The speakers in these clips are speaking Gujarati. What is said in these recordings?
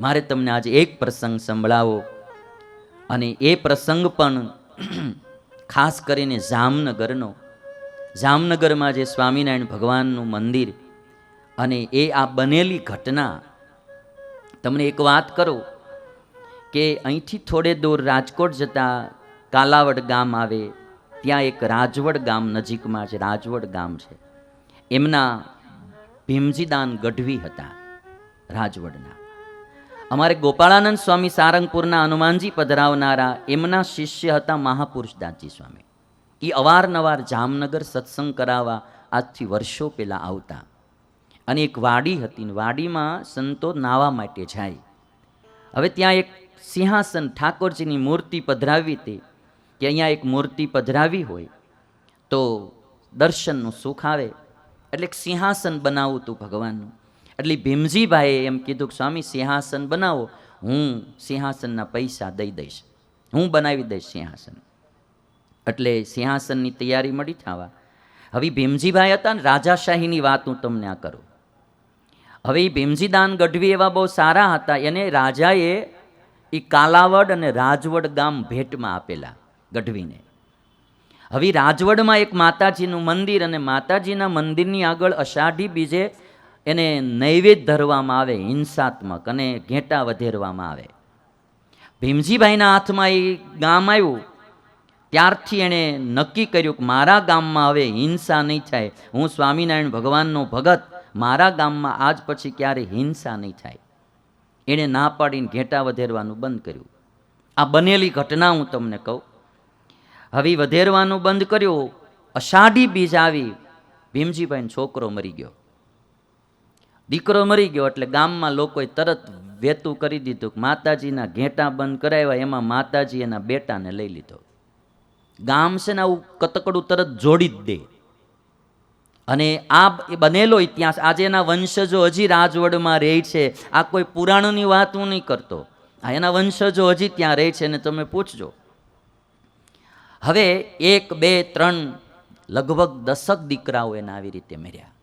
મારે તમને આજે એક પ્રસંગ સંભળાવો. અને એ પ્રસંગ પણ ખાસ કરીને જામનગરનો. જામનગરમાં જે સ્વામિનારાયણ ભગવાનનું મંદિર અને એ આ બનેલી ઘટના, તમને એક વાત કરું કે અહીંથી થોડે દૂર રાજકોટ જતા કાલાવડ ગામ આવે, ત્યાં એક રાજવડ ગામ નજીકમાં છે રાજવડ ગામ છે. એમના ભીમજીદાન ગઢવી હતા રાજવડના. અમારે ગોપાળાનંદ સ્વામી સારંગપુરના હનુમાનજી પધરાવનારા એમના શિષ્ય હતા મહાપુરુષ દાસજી સ્વામી. એ અવારનવાર જામનગર સત્સંગ કરાવવા આજથી વર્ષો પહેલાં આવતા. અને એક વાડી હતી વાડીમાં સંતો નાવા માટે જાય. હવે ત્યાં એક સિંહાસન ઠાકોરજીની મૂર્તિ પધરાવી હતી કે અહીંયા એક મૂર્તિ પધરાવી હોય તો દર્શનનું સુખ આવે. એટલે એક સિંહાસન બનાવવું હતું ભગવાનનું. એટલે ભીમજીભાઈએ એમ કીધું કે, સ્વામી, સિંહાસન બનાવો. હું સિંહાસનના પૈસા દઈ દઈશ. હું બનાવી દઈશ સિંહાસન. એટલે સિંહાસનની તૈયારી મળી થવા. હવે ભીમજીભાઈ હતા ને, રાજાશાહીની વાત હું તમને આ કરું. હવે એ ભીમજીદાન ગઢવી એવા બહુ સારા હતા. એને રાજાએ એ કાલાવડ અને રાજવડ ગામ ભેટમાં આપેલા ગઢવીને. હવે રાજવડમાં એક માતાજીનું મંદિર અને માતાજીના મંદિરની આગળ અષાઢી બીજે એને નૈવેદ્ય ધરવામાં આવે, હિંસાત્મક અને ઘેટા વધેરવામાં આવે. ભીમજીભાઈના હાથમાં એ ગામ આવ્યું, ત્યારથી એણે નક્કી કર્યું કે મારા ગામમાં હવે હિંસા નહીં થાય. હું સ્વામિનારાયણ ભગવાનનો ભગત, મારા ગામમાં આજ પછી ક્યારે હિંસા નહીં થાય. એણે ના પાડીને ઘેટા વધેરવાનું બંધ કર્યું. આ બનેલી ઘટના હું તમને કહું. હવે વધેરવાનું બંધ કર્યું, અષાઢી બીજ આવી, ભીમજીભાઈનો છોકરો મરી ગયો. દીકરો મરી ગયો એટલે ગામમાં લોકોએ તરત વેતું કરી દીધું કે માતાજીના ઘેટા બંધ કરાવ્યા, એમાં માતાજી એના બેટાને લઈ લીધો. ગામ છે ને આવું કતકડું તરત જોડી જ દે. અને આ બનેલો ઇતિહાસ, આજે એના વંશજો હજી રાજવડમાં રહે છે, આ કોઈ પુરાણોની વાત હું નહીં કરતો. આ એના વંશજો હજી ત્યાં રહે છે ને તમે પૂછજો. હવે એક, બે, ત્રણ, લગભગ દસક દીકરાઓ એના આવી રીતે મર્યા.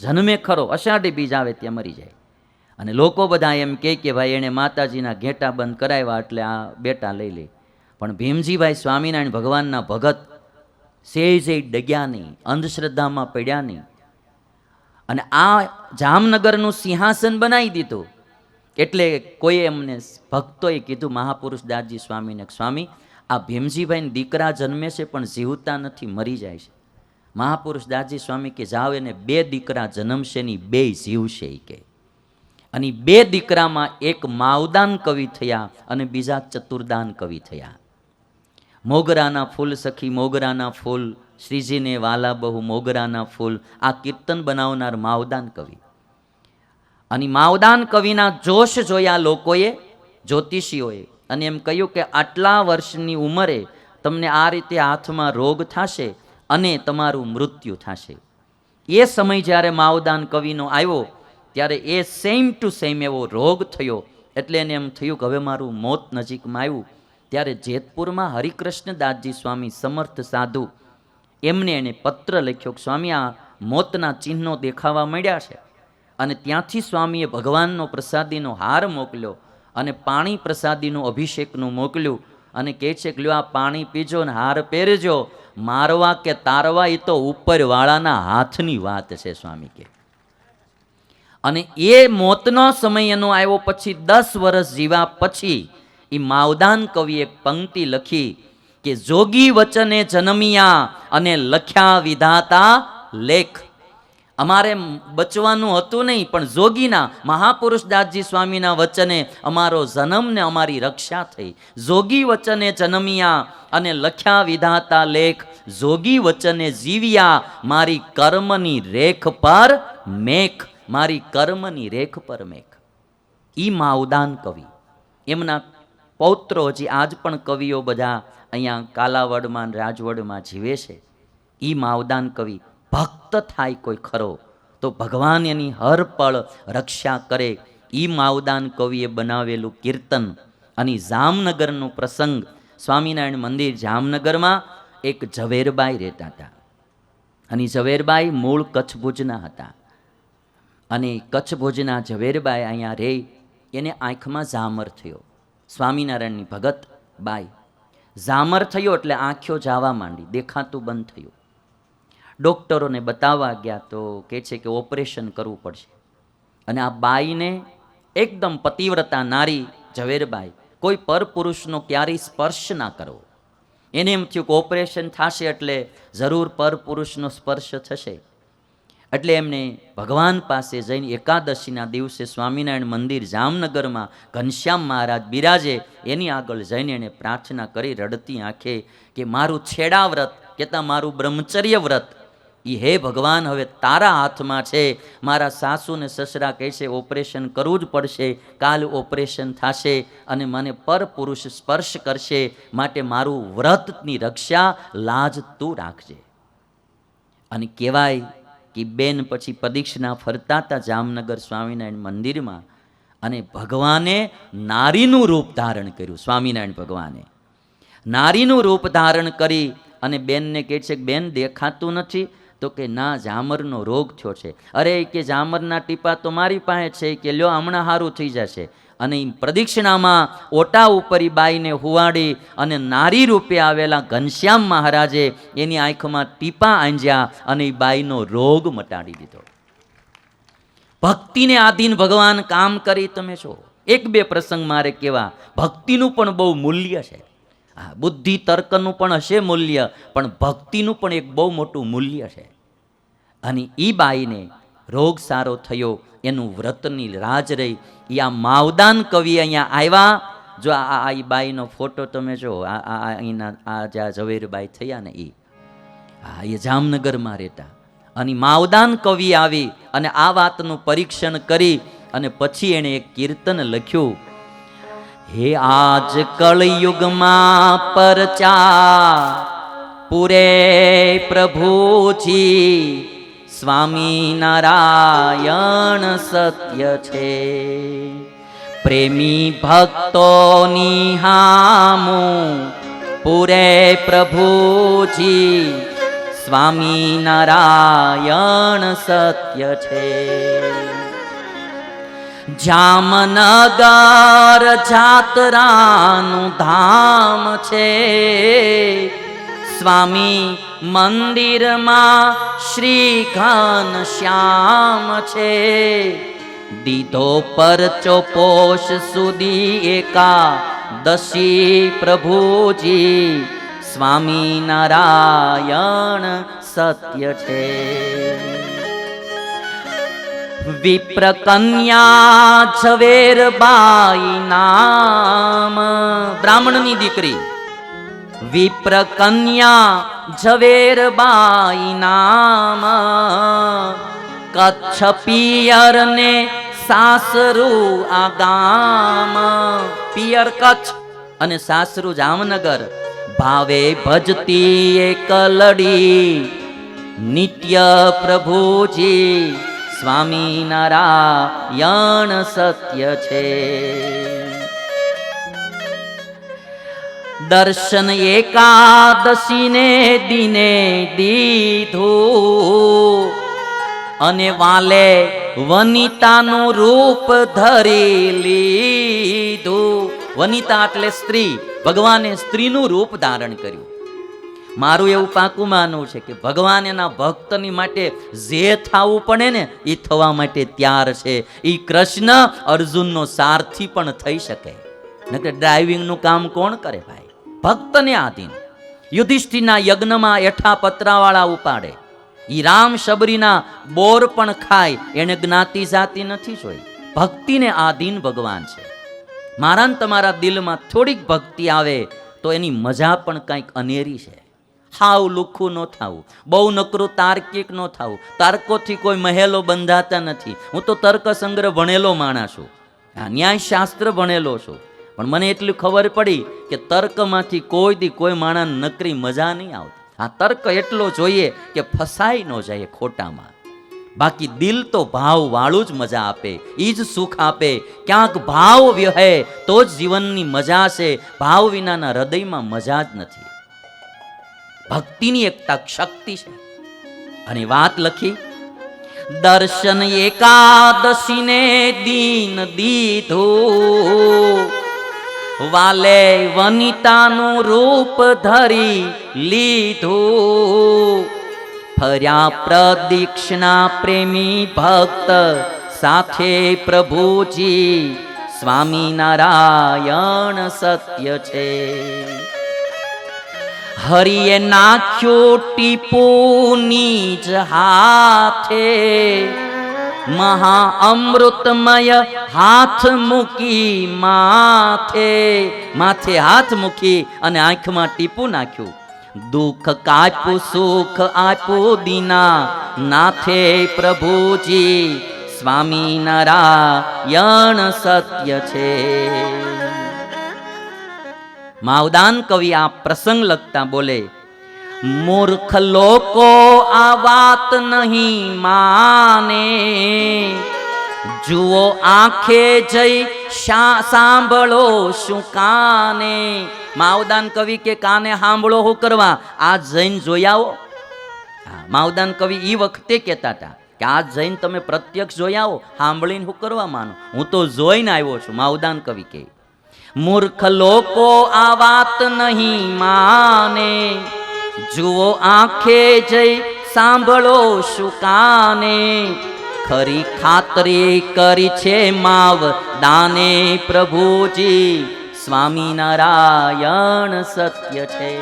જન્મે ખરો, અષાઢી બીજ આવે ત્યાં મરી જાય. અને લોકો બધા એમ કહે કે ભાઈ, એણે માતાજીના ઘેટા બંધ કરાવ્યા એટલે આ બેટા લઈ લે. પણ ભીમજીભાઈ સ્વામિનારાયણ ભગવાનના ભગત સેજે ડગ્યા નહીં, અંધશ્રદ્ધામાં પડ્યા નહીં. અને આ જામનગરનું સિંહાસન બનાવી દીધું. એટલે કોઈ એમને ભક્તોએ કીધું, મહાપુરુષ દાસજી સ્વામીને, સ્વામી, આ ભીમજીભાઈને દીકરા જન્મે છે, પણ જીવતા નથી, મરી જાય છે. મહાપુરુષ દાસજી સ્વામી કે જાઓ એને બે દીકરા જન્મશે ની બે જીવશે કે. અને બે દીકરામાં એક માવદાન કવિ થયા અને બીજા ચતુર્દાન કવિ થયા. મોગરાના ફૂલ સખી, મોગરાના ફૂલ, શ્રીજીને વાલા બહુ, મોગરાના ફૂલ, આ કીર્તન બનાવનાર માવદાન કવિ. અને માવદાન કવિના જોશ જોયા લોકોએ, જ્યોતિષીઓએ, અને એમ કહ્યું કે આટલા વર્ષની ઉંમરે તમને આ રીતે હાથમાં રોગ થશે અને તમારું મૃત્યુ થશે. એ સમય જ્યારે માવદાન કવિનો આવ્યો, ત્યારે એ સેમ ટુ સેમ એવો રોગ થયો. એટલે એને એમ થયું કે હવે મારું મોત નજીકમાં આવ્યું. ત્યારે જેતપુરમાં હરિકૃષ્ણ દાસજી સ્વામી સમર્થ સાધુ, એમને એને પત્ર લખ્યો કે, સ્વામી, આ મોતના ચિહ્નો દેખાવા મળ્યા છે. અને ત્યાંથી સ્વામીએ ભગવાનનો પ્રસાદીનો હાર મોકલ્યો અને પાણી પ્રસાદીનું અભિષેકનું મોકલ્યું. અને કહે છે કે લ્યો આ પાણી પીજો ને હાર પહેરજો. મારવા કે તારવા એ તો ઉપરવાળાના હાથની વાત છે સ્વામી કે. અને એ મોતનો સમય એનો આવ્યો પછી દસ વર્ષ જીવા પછી એ માવદાન કવિએ પંક્તિ લખી કે, જોગી વચને જન્મિયા અને લખ્યા વિધાતા લેખ. અમારે બચવાનું હતું નહીં, પણ જોગીના મહાપુરુષ દાસજી સ્વામીના વચને અમારો જન્મ ને અમારી રક્ષા થઈ. જોગી વચને જન્મિયા અને લખ્યા વિધાતા લેખ, જોગી વચને જીવ્યા મારી કર્મની રેખ પર મેખ, મારી કર્મની રેખ પર મેખ. ઈ માવદાન કવિ. એમના પૌત્રો હજી આજ પણ કવિઓ બધા અહીંયા કાલાવડમાં રાજવડમાં જીવે છે. ઈ માવદાન કવિ ભક્ત થાય કોઈ ખરો, તો ભગવાન એની હર પળ રક્ષા કરે. એ માવદાન કવિએ બનાવેલું કીર્તન. અને જામનગરનો પ્રસંગ, સ્વામિનારાયણ મંદિર જામનગરમાં એક ઝવેરબાઈ રહેતા હતા. અને ઝવેરબાઈ મૂળ કચ્છ ભુજના હતા. અને કચ્છ ભુજના ઝવેરબાઈ અહીંયા રહે, એને આંખમાં ઝામર થયો. સ્વામિનારાયણની ભગત બાઈ. ઝામર થયો એટલે આંખો જાવા માંડી, દેખાતું બંધ થયું. ડૉક્ટરોને બતાવવા ગયા તો કહે છે કે ઓપરેશન કરવું પડશે. અને આ બાઈને એકદમ પતિવ્રતા નારી ઝવેરબાઈ, કોઈ પરપુરુષનો ક્યારેય સ્પર્શ ના કરવો. એને એમ થયું કે ઓપરેશન થશે એટલે જરૂર પરપુરુષનો સ્પર્શ થશે. એટલે એમને ભગવાન પાસે જઈને એકાદશીના દિવસે સ્વામિનારાયણ મંદિર જામનગરમાં ઘનશ્યામ મહારાજ બિરાજે એની આગળ જઈને એણે પ્રાર્થના કરી રડતી આંખે કે મારું છેડા વ્રત કહેતા મારું બ્રહ્મચર્ય વ્રત એ હે ભગવાન, હવે તારા હાથમાં છે. મારા સાસુ ને સસરા કહે છે, ઓપરેશન કરવું જ પડશે. કાલ ઓપરેશન થશે અને મને પરપુરુષ સ્પર્શ કરશે. માટે મારું વ્રતની રક્ષા લાજ તું રાખજે. અને કહેવાય કે બેન પછી પ્રદીક્ષના ફરતા હતા જામનગર સ્વામિનારાયણ મંદિરમાં અને ભગવાને નારીનું રૂપ ધારણ કર્યું, સ્વામિનારાયણ ભગવાને. નારીનું રૂપ ધારણ કરી અને બેનને કહે છે બેન, દેખાતું નથી. તો કે, ના, જામરનો રોગ થયો છે. અરે કે જામરના ટીપા તો મારી પાસે છે કે લ્યો, હમણાં સારું થઈ જશે. અને પ્રદક્ષિણામાં ઓટા ઉપર બાઈને હુવાડી અને નારી રૂપે આવેલા ઘનશ્યામ મહારાજે એની આંખમાં ટીપા આંજ્યા અને એ બાઈનો રોગ મટાડી દીધો. ભક્તિને આધીન ભગવાન કામ કરી તમે છો. એક બે પ્રસંગ મારે કહેવા ભક્તિનું પણ બહુ મૂલ્ય છે. હા બુદ્ધિ તર્કનું પણ હશે મૂલ્ય, પણ ભક્તિનું પણ એક બહુ મોટું મૂલ્ય છે. અને એ બાઈને રોગ સારો થયો, એનું વ્રતની રાજ રહી. એ આ માવદાન કવિ અહીંયા આવ્યા. જો આ આ એ બાઈનો ફોટો તમે જો, આ આ આ જે આ ઝવેરબાઈ થયા ને એ હા, એ જામનગરમાં રહેતા. અને માવદાન કવિ આવી અને આ વાતનું પરીક્ષણ કરી અને પછી એણે એક કીર્તન લખ્યું. હે આજ કળયુગમાં પરચા પૂરે પ્રભુજી, સ્વામી નારાયણ સત્ય છે. પ્રેમી ભક્તોની હામું પૂરે પ્રભુજી, સ્વામી નારાયણ સત્ય છે. જામનગર જાતરાનું ધામ છે. સ્વામી મંદિરમાં શ્રી ઘન શ્યામ છે. દીધો પર પોષ સુધી એકા દશી પ્રભુજી. સ્વામી નારાયણ સત્ય છે. વિપ્રકન્યા ઝવેરબાઈ નામ. બ્રાહ્મણની દીકરી. વિપ્રકન્યા ઝવેરબાઈ નામ કચ્છ પિયર ને સાસરું આ ગામ પિયર કચ્છ અને સાસરુ જામનગર. ભાવે ભજતી એક લડી. નિત્ય પ્રભુજી. સ્વામી નારાયણ સત્ય છે. દર્શન એકાદશીને દિને દીધું અને વાલે વનિતાનું રૂપ ધરી લીધું. વનિતા એટલે સ્ત્રી. ભગવાને સ્ત્રીનું રૂપ ધારણ કર્યું. મારું એવું પાકું માનવું છે કે ભગવાન એના ભક્તની માટે જે થવું પડે ને એ થવા માટે તૈયાર છે. એ કૃષ્ણ અર્જુનનો સારથી પણ થઈ શકે. નકર ડ્રાઇવિંગનું કામ કોણ કરે ભાઈ? ભક્તને આધીન. યુધિષ્ઠિરના યજ્ઞમાં એઠા પતરાવાળા ઉપાડે. ઈ રામ શબરીના બોર પણ ખાય, એને જ્ઞાતિ જાતિ નથી જોઈ. ભક્તિને આધીન ભગવાન છે. મારા તમારા દિલમાં થોડીક ભક્તિ આવે, તો એની મજા પણ કંઈક અનેરી છે. હાવ લુખ્ખું ન થવું. બહુ નકરું તાર્કિક ન થવું. તાર્કોથી કોઈ મહેલો બંધાતા નથી. હું તો તર્ક સંગ્રહ ભણેલો માણસ છું. ન્યાયશાસ્ત્ર ભણેલો છું. પણ મને એટલી ખબર પડી કે તર્કમાંથી કોઈ દી કોઈ માણસ નકરી મજા નહીં આવતી. આ તર્ક એટલો જોઈએ કે ફસાઈ ન જાય ખોટામાં. બાકી દિલ તો ભાવ વાળું જ મજા આપે. એ જ સુખ આપે. ક્યાંક ભાવ વ્યહે તો જ જીવનની મજા છે. ભાવ વિનાના હૃદયમાં મજા જ નથી. ભક્તિની એકતા શક્તિ છે. અને વાત લખી, દર્શન એકાદશીને દીન દીધું. વાલે વનિતાનું રૂપ ધરી લીધું. ફર્યા પ્રદિક્ષણા પ્રેમી ભક્ત સાથે પ્રભુજી સ્વામિનારાયણ સત્ય છે. હરિએ નાખ્યો ટીપુની જ હાથે. મહા અમૃતમય હાથ મૂકી માથે. માથે હાથ મૂકી અને આંખમાં ટીપું નાખ્યું. દુઃખ કાપ્યું, સુખ આપ્યું દીના નાથે પ્રભુજી. સ્વામિનારાયણ સત્ય છે. માવદાન કવિ આ પ્રસંગ લખતા બોલે, મૂર્ખ લોકો આ વાત નહીં માને. જુઓ આંખે જઈ શા- સાંભળો શું કાને. માવદાન કવિ કે, કાને સાંભળો હું કરવા? આ જૈન જોઈ આવો. માવદાન કવિ એ વખતે કહેતા હતા કે, આ જૈન તમે પ્રત્યક્ષ જોઈ આવો સાંભળીને હું કરવા માનો હું તો જોઈને આવ્યો છું. માવદાન કવિ કે મૂર્ખ લોકો આ વાત નહીં માને. જુઓ આંખે જઈ સાંભળો શું કાને. ખરી ખાતરી કરી છે માવ દાને પ્રભુજી. સ્વામિનારાયણ સત્ય છે.